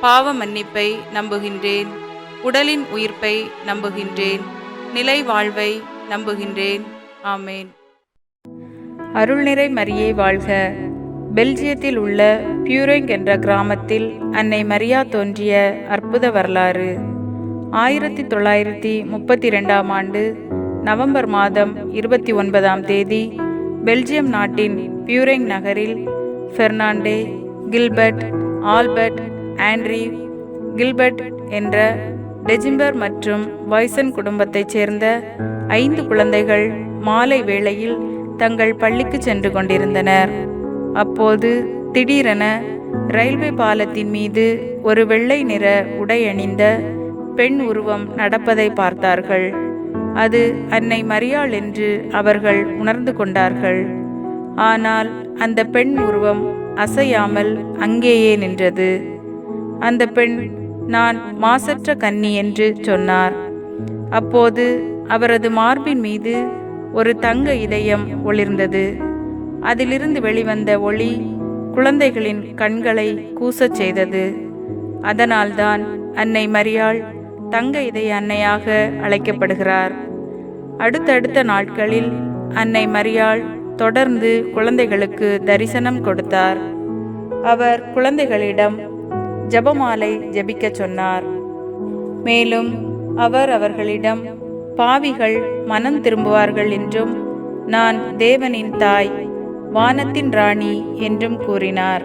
பாவ மன்னிப்பை நம்புகின்றேன். உடலின் உயிர்ப்பை நம்புகின்றேன். நிலை வாழ்வை நம்புகின்றேன். ஆமேன். அருள்நிறை மரியை வாழ்க. பெல்ஜியத்தில் உள்ள பியூரெங் என்ற கிராமத்தில் அன்னை மரியா தோன்றிய அற்புத வரலாறு. ஆயிரத்தி தொள்ளாயிரத்தி முப்பத்தி ரெண்டாம் ஆண்டு நவம்பர் மாதம் இருபத்தி ஒன்பதாம் தேதி பெல்ஜியம் நாட்டின் பியூரெங் நகரில் Fernande Gilbert Albert Andre Gilbert என்ற டெஜிம்பர் மற்றும் வைசன் குடும்பத்தைச் சேர்ந்த ஐந்து குழந்தைகள் மாலை வேளையில் தங்கள் பள்ளிக்கு சென்று கொண்டிருந்தனர். அப்போது திடீரென ரயில்வே பாலத்தின் மீது ஒரு வெள்ளை நிற உடை அணிந்த பெண் உருவம் நடப்பதை பார்த்தார்கள். அது அன்னை மரியாள் என்று அவர்கள் உணர்ந்து கொண்டார்கள். ஆனால் அந்த பெண் உருவம் அசையாமல் அங்கேயே நின்றது. அந்த பெண் நான் மாசற்ற கன்னி என்று சொன்னார். அப்போது அவரது மார்பின் மீது ஒரு தங்க இதயம் ஒளிர்ந்தது. அதிலிருந்து வெளிவந்த ஒளி குழந்தைகளின் கண்களை கூசச் செய்தது. அதனால்தான் அன்னை மரியாள் தங்க இதய அன்னையாக அழைக்கப்படுகிறார். அடுத்தடுத்த நாட்களில் அன்னை மரியாள் தொடர்ந்து குழந்தைகளுக்கு தரிசனம் கொடுத்தார். அவர் குழந்தைகளிடம் ஜபமாலை ஜபிக்க சொன்னார். மேலும் அவர் அவர்களிடம் பாவிகள் மனம் திரும்புவார்கள் என்றும் நான் தேவனின் தாய் வானத்தின் ராணி என்றும் கூறினார்.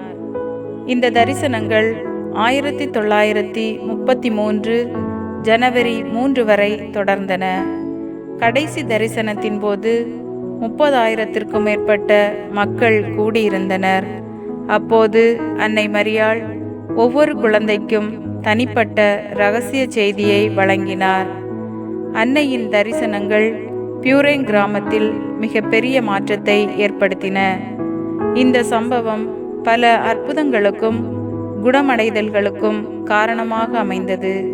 இந்த தரிசனங்கள் ஆயிரத்தி தொள்ளாயிரத்தி முப்பத்தி மூன்று ஜனவரி மூன்று வரை தொடர்ந்தன. கடைசி தரிசனத்தின் போது முப்பதாயிரத்திற்கும் மேற்பட்ட மக்கள் கூடியிருந்தனர். அப்போது அன்னை மரியாள் ஒவ்வொரு குழந்தைக்கும் தனிப்பட்ட ரகசிய செய்தியை வழங்கினார். அன்னையின் தரிசனங்கள் பியூரேங் கிராமத்தில் மிக பெரிய மாற்றத்தை ஏற்படுத்தின. இந்த சம்பவம் பல அற்புதங்களுக்கும் குணமடைதல்களுக்கும் காரணமாக அமைந்தது.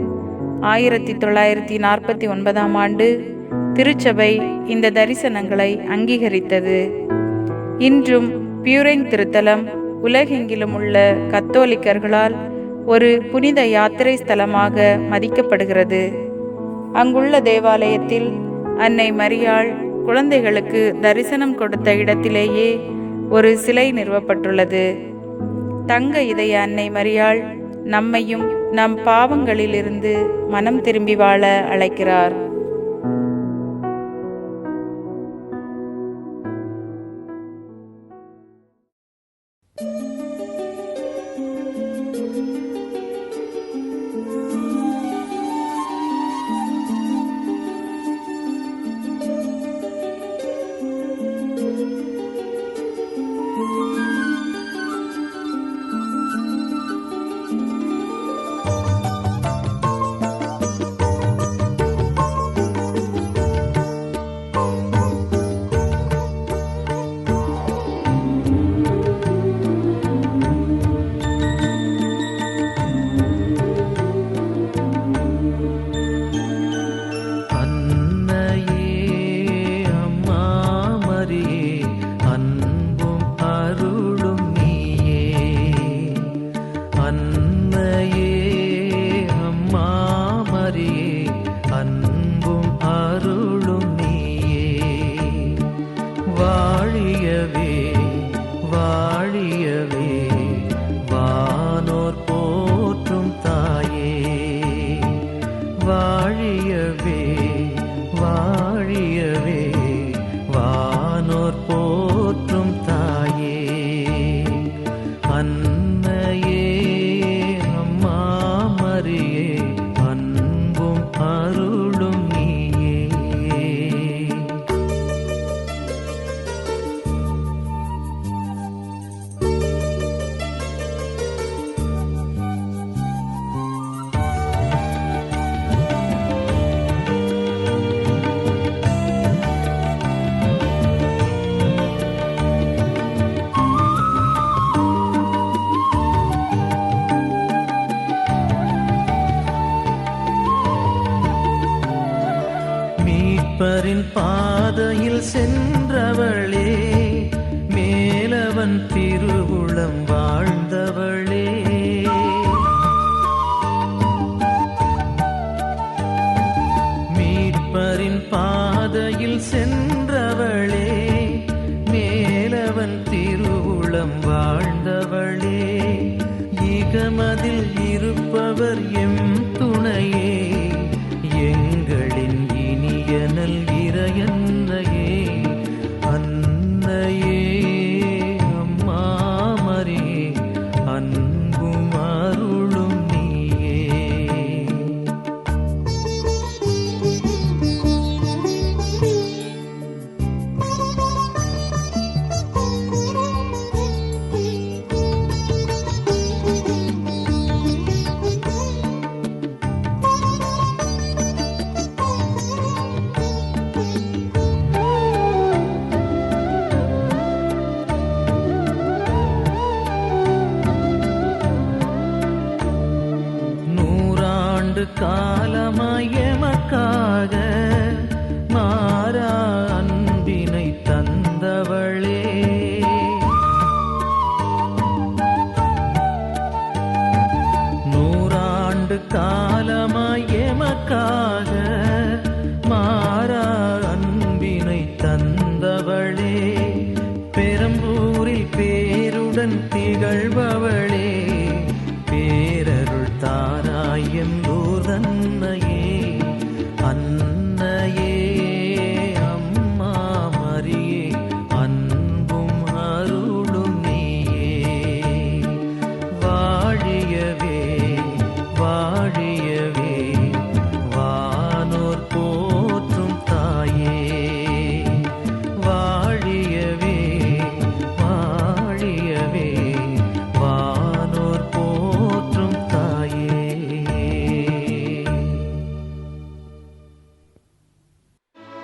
ஆயிரத்தி தொள்ளாயிரத்தி நாற்பத்தி ஒன்பதாம் ஆண்டு திருச்சபை இந்த தரிசனங்களை அங்கீகரித்தது. இன்றும் பியூரெங் திருத்தலம் உலகெங்கிலும் உள்ள கத்தோலிக்கர்களால் ஒரு புனித யாத்திரை ஸ்தலமாக மதிக்கப்படுகிறது. அங்குள்ள தேவாலயத்தில் அன்னை மரியாள் குழந்தைகளுக்கு தரிசனம் கொடுத்த இடத்திலேயே ஒரு சிலை நிறுவப்பட்டுள்ளது. தங்க இதய அன்னை மரியாள் நம்மையும் நம் பாவங்களிலிருந்து மனம் திரும்பி வாழ அழைக்கிறார். மீட்பரின் பாதையில் சென்றவளே மேலவன் திருவுளம் வாழ்ந்தவளே. மீட்பரின் பாதையில் சென்றவளே நூறாண்டு